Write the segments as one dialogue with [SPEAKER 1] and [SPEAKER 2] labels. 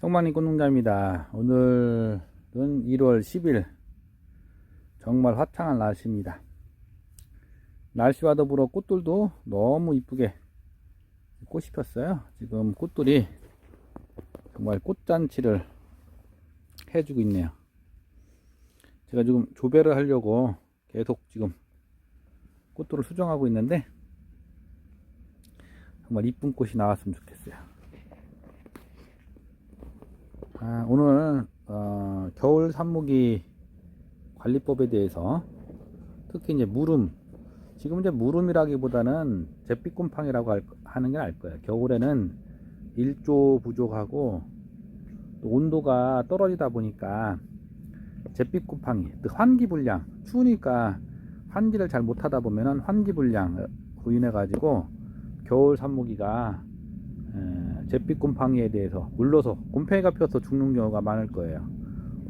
[SPEAKER 1] 성만이 꽃농장입니다. 오늘은 1월 10일 정말 화창한 날씨입니다. 날씨와 더불어 꽃들도 너무 이쁘게 꽃이 폈어요. 지금 꽃들이 정말 꽃잔치를 해주고 있네요. 제가 지금 조배를 하려고 계속 지금 꽃들을 수정하고 있는데 정말 이쁜 꽃이 나왔으면 좋겠어요. 아, 오늘 어, 겨울 산모기 관리법에 대해서 특히 이제 무름 지금 이제 무름이라기보다는 잿빛곰팡이라고 할- 하는 게 나을 거예요. 겨울에는 일조 부족하고 또 온도가 떨어지다 보니까 잿빛곰팡이, 또 환기불량 추우니까 환기를 잘 못하다 보면은 환기불량 으로 인해 가지고 겨울 산모기가 에, 잿빛곰팡이에 대해서 물러서 곰팡이가 펴서 죽는 경우가 많을 거예요.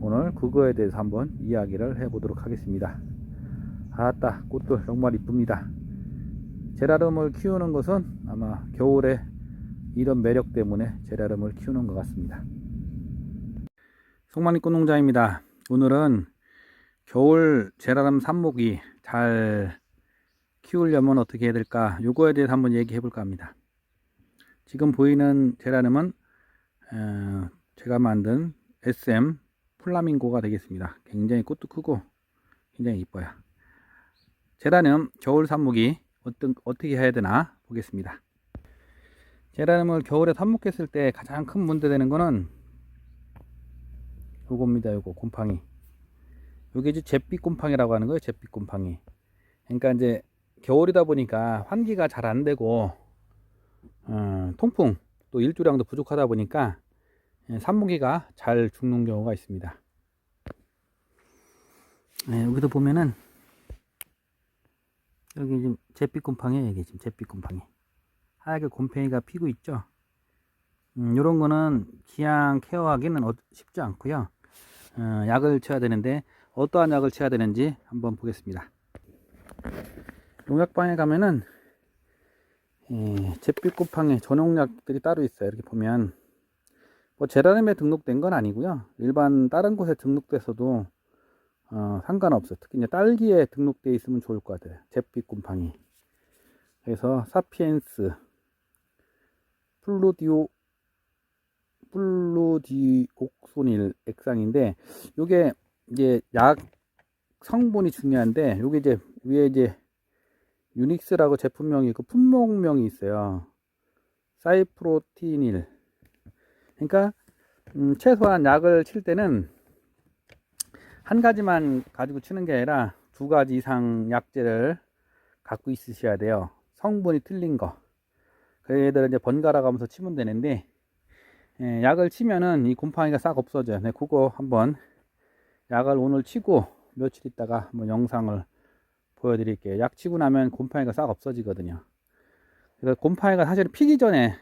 [SPEAKER 1] 오늘 그거에 대해서 한번 이야기를 해보도록 하겠습니다. 아따 꽃들 정말 이쁩니다. 제라름을 키우는 것은 아마 겨울에 이런 매력 때문에 제라름을 키우는 것 같습니다. 송만이 꽃농장입니다. 오늘은 겨울 제라름 삽목이 잘 키우려면 어떻게 해야 될까 요거에 대해서 한번 얘기해 볼까 합니다. 지금 보이는 제라늄은 어, 제가 만든 SM 플라밍고가 되겠습니다. 굉장히 꽃도 크고 굉장히 이뻐요. 제라늄 겨울 삽목이 어떤, 어떻게 해야 되나 보겠습니다. 제라늄을 겨울에 삽목했을 때 가장 큰 문제되는 거는 요겁니다. 요거 곰팡이. 요게 이제 잿빛 곰팡이라고 하는 거예요. 잿빛 곰팡이. 그러니까 이제 겨울이다 보니까 환기가 잘 안 되고 어, 통풍 또 일조량도 부족하다 보니까 예, 산모기가 잘 죽는 경우가 있습니다. 네, 여기도 보면은 여기 지금 잿빛 곰팡이 여기 지금 잿빛 곰팡이 하얗게 곰팡이가 피고 있죠. 음, 요런 거는 기양 케어하기는 어- 쉽지 않고요. 어, 약을 쳐야 되는데 어떠한 약을 쳐야 되는지 한번 보겠습니다. 농약방에 가면은 예, 잿빛 곰팡이 전용약들이 따로 있어요. 이렇게 보면 뭐 제라늄에 등록된 건 아니고요. 일반 다른 곳에 등록돼서도 어, 상관없어요. 특히 이제 딸기에 등록되어 있으면 좋을 것 같아요. 잿빛 곰팡이. 그래서 사피엔스 플루디오 플루디옥소닐 액상인데 요게 이제 약 성분이 중요한데 요게 이제 위에 이제 유닉스라고 제품명이 있고 품목명이 있어요. 사이프로티닐. 그러니까 음, 최소한 약을 칠 때는 한 가지만 가지고 치는 게 아니라 두 가지 이상 약재를 갖고 있으셔야 돼요. 성분이 틀린 거. 그 얘들을 이제 번갈아 가면서 치면 되는데 예, 약을 치면은 이 곰팡이가 싹 없어져요. 네, 그거 한번 약을 오늘 치고 며칠 있다가 한번 영상을 보여드릴게요. 약 치고 나면 곰팡이가 싹 없어지거든요. 그래서 곰팡이가 사실 피기 전에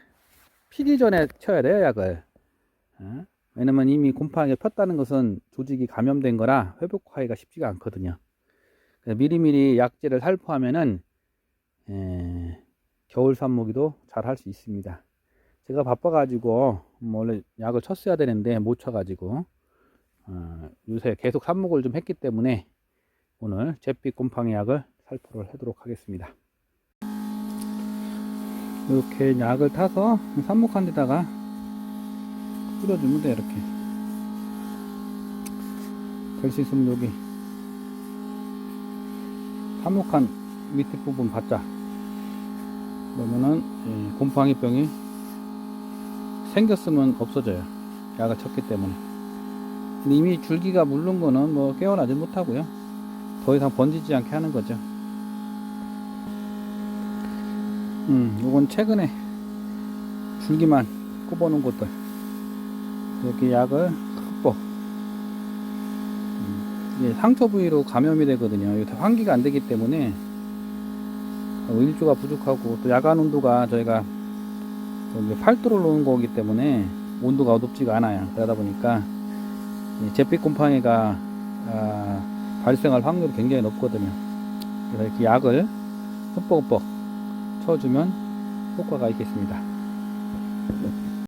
[SPEAKER 1] 피기 전에 쳐야 돼요 약을. 어? 왜냐면 이미 곰팡이가 폈다는 것은 조직이 감염된 거라 회복하기가 쉽지가 않거든요. 미리미리 약제를 살포하면은 에, 겨울 산모기도 잘 할 수 있습니다. 제가 바빠가지고 뭐 원래 약을 쳤어야 되는데 못 쳐가지고 어, 요새 계속 삽목을 좀 했기 때문에 오늘 잿빛 곰팡이 약을 살포를 하도록 하겠습니다. 이렇게 약을 타서 삽목한 데다가 뿌려주면 돼 이렇게. 될 수 있으면 여기 삽목한 밑에 부분 바짝 그러면은 이 곰팡이병이 생겼으면 없어져요. 약을 쳤기 때문에. 이미 줄기가 물른 거는 뭐 깨어나지 못하고요 더 이상 번지지 않게 하는 거죠. 음, 요건 최근에 줄기만 꼽아놓은 것들. 이렇게 약을 흠뻑. 음, 이게 상처 부위로 감염이 되거든요. 이게 환기가 안 되기 때문에 어, 일조가 부족하고 또 야간 온도가 저희가 8도를 놓은 거기 때문에 온도가 높지가 않아요. 그러다 보니까 이 잿빛 곰팡이가 아, 발생할 확률이 굉장히 높거든요. 그래서 이렇게 약을 흠뻑흠뻑 쳐주면 효과가 있겠습니다.